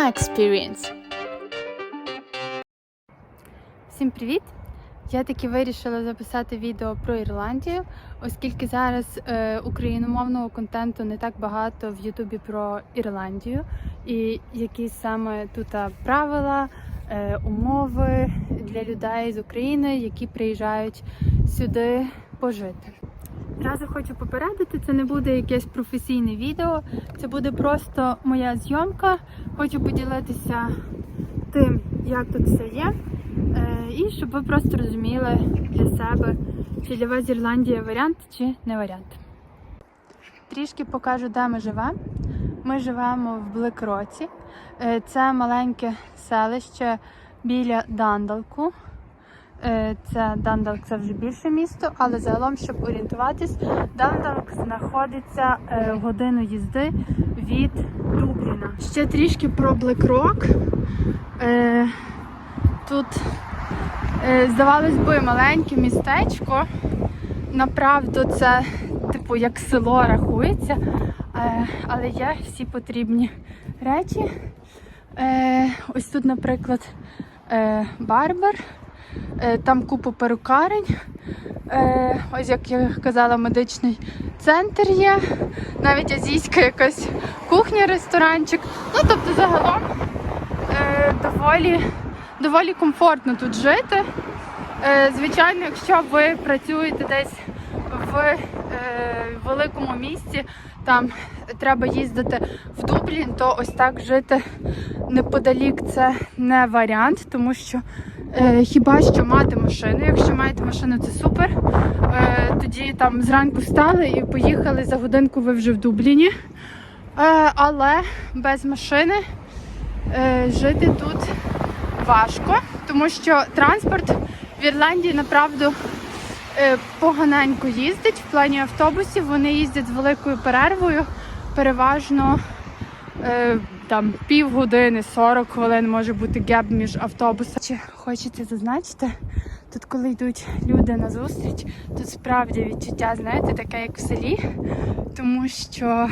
Mama Experience. Всім привіт! Я таки вирішила записати відео про Ірландію, оскільки зараз е, україномовного контенту не так багато в Ютубі про Ірландію, і які саме тут правила, е, умови для людей з України, які приїжджають сюди пожити. Зразу хочу попередити, це не буде якесь професійне відео, це буде просто моя зйомка. Хочу поділитися тим, як тут все є. Е, І щоб ви просто розуміли для себе, чи для вас Ірландія варіант чи не варіант. Трішки покажу, де ми живемо. Ми живемо в Блекроці. Е, Це маленьке селище біля Дандалку. Е, Це Дандалк це вже більше місто, але загалом, щоб орієнтуватись, Дандалк знаходиться е, годину їзди від Дубліна. Ще трішки про Блекрок. Тут, е, здавалось би, маленьке містечко. Направду це, типу, як село рахується, але є всі потрібні речі. Ось тут, наприклад, барбер, там купа перукарень. Е, ось як я казала, медичний центр є, навіть азійська якась кухня, ресторанчик. Ну, тобто, загалом е, доволі доволі комфортно тут жити. Е, Звичайно, якщо ви працюєте десь в е, великому місті, там треба їздити в Дублін, то ось так жити неподалік це не варіант, тому що е, хіба що мати машину. Якщо маєте машину, це супер. Е, тоді там зранку встали і поїхали за годинку, ви вже в Дубліні. Е, але без машини е, жити тут важко, тому що транспорт в Ірландії направду е, поганенько їздить в плані автобусів. Вони їздять з великою перервою, переважно е, там півгодини, 40 хвилин може бути геп між автобусами. Чи хочеться зазначити, тут, коли йдуть люди на зустріч, тут справді відчуття, знаєте, таке, як в селі, тому що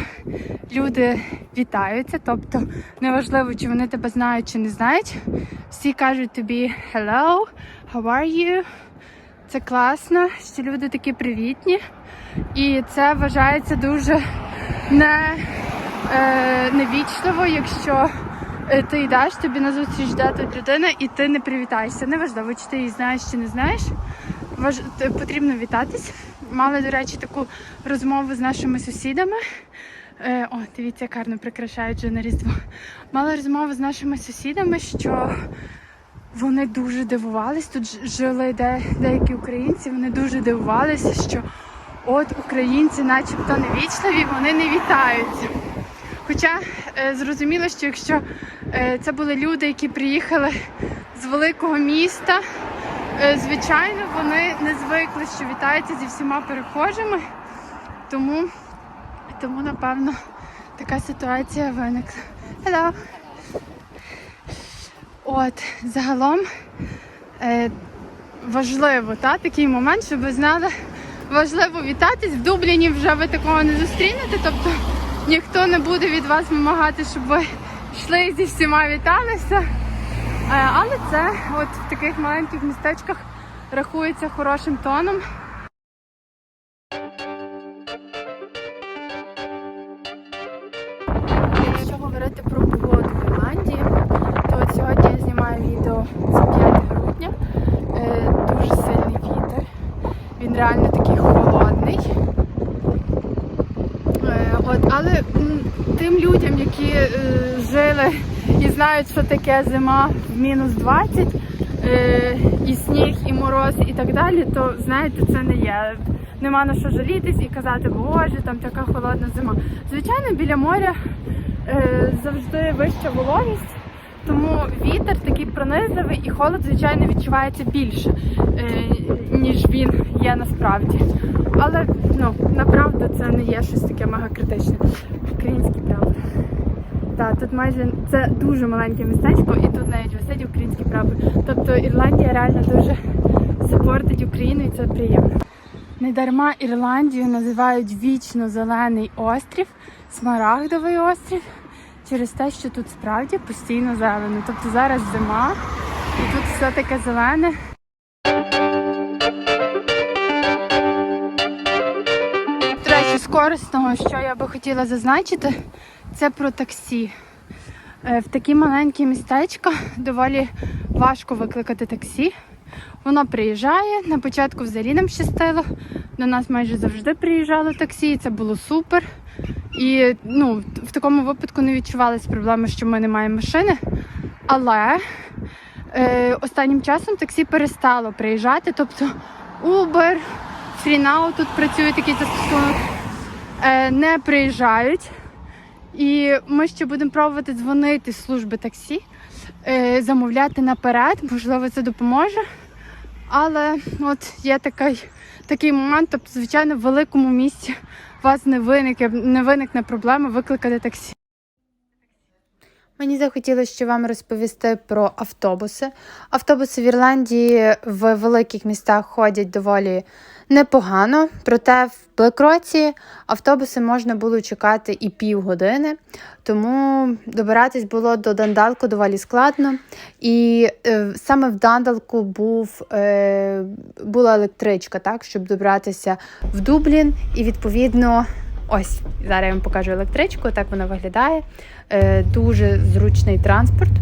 люди вітаються, тобто неважливо, чи вони тебе знають, чи не знають. Всі кажуть тобі hello, how are you? Це класно, що люди такі привітні. І це вважається дуже не, е, невічливо, якщо е, ти йдеш, тобі на зустріч йде тут людина і ти не привітаєшся. Неважливо, чи ти її знаєш, чи не знаєш. Важ... Потрібно вітатись. Мали, до речі, таку розмову з нашими сусідами. Е, о, дивіться, як гарно прикрашають вже на Різдво. Мали розмову з нашими сусідами, що вони дуже дивувались. Тут жили де, деякі українці, вони дуже дивувалися, що от українці начебто невічливі, вони не вітаються. Хоча е, зрозуміло, що якщо е, це були люди, які приїхали з великого міста, е, звичайно, вони не звикли, що вітаються зі всіма перехожими. Тому, тому напевно, така ситуація виникла. Hello! От, загалом е, важливо, та, такий момент, щоб ви знали, важливо вітатись. В Дубліні вже ви такого не зустрінете, тобто ніхто не буде від вас вимагати, щоб ви йшли зі всіма віталися. Е, але це от в таких маленьких містечках рахується хорошим тоном. Якщо говорити про погоду в Ірландії, то от сьогодні я знімаю відео це 5 грудня. Е, дуже сильний вітер. Він реально такий холодний. Але тим людям, які е, жили і знають, що таке зима в мінус 20, е, і сніг, і мороз, і так далі, то знаєте, це не є. Нема на що жалітись і казати, боже, там така холодна зима. Звичайно, біля моря е, завжди вища вологість, тому вітер такий пронизливий і холод, звичайно, відчувається більше, ніж він є насправді. Але ну, направду це не є щось таке мега критичне. Прапор. Так, тут майже це дуже маленьке містечко, і тут навіть висить український прапор. Тобто Ірландія реально дуже сапортить Україну і це приємно. Недарма Ірландію називають вічно зелений острів, смарагдовий острів через те, що тут справді постійно зелено. Тобто зараз зима, і тут все таке зелене. Корисного, що я би хотіла зазначити, це про таксі. Е, В такі маленькі містечка доволі важко викликати таксі. Воно приїжджає. На початку взагалі нам щастило. До нас майже завжди приїжджало таксі, і це було супер. І ну, в такому випадку не відчувалися проблеми, що ми не маємо машини. Але е, останнім часом таксі перестало приїжджати. Тобто Uber, FreeNow тут працює такий застосунок, не приїжджають. І ми ще будемо пробувати дзвонити з служби таксі, е, замовляти наперед, можливо, це допоможе. Але от є такий, такий момент, тобто, звичайно, в великому місті у вас не виникне, не виникне проблема викликати таксі. Мені захотілося ще вам розповісти про автобуси. Автобуси в Ірландії в великих містах ходять доволі непогано, проте в Блекроці автобуси можна було чекати і півгодини, тому добиратись було до Дандалку доволі складно. І е, саме в Дандалку був, е, була електричка, так, щоб добратися в Дублін. І відповідно, ось зараз я вам покажу електричку, так вона виглядає. Е, дуже зручний транспорт.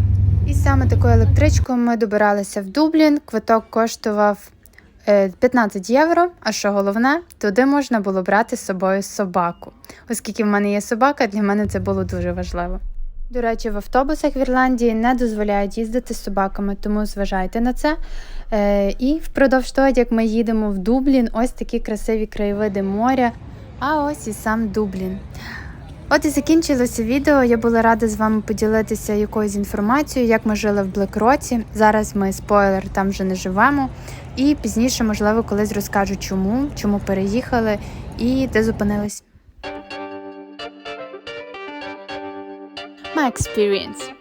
І саме такою електричкою ми добиралися в Дублін. Квиток коштував 15 євро. А що головне, туди можна було брати з собою собаку. Оскільки в мене є собака, для мене це було дуже важливо. До речі, в автобусах в Ірландії не дозволяють їздити з собаками, тому зважайте на це. Е, і впродовж того, як ми їдемо в Дублін, ось такі красиві краєвиди моря. А ось і сам Дублін. От і закінчилося відео. Я була рада з вами поділитися якоюсь інформацією, як ми жили в Блекроці. Зараз ми спойлер там вже не живемо. І пізніше, можливо, колись розкажу, чому, чому переїхали і де зупинились. My experience.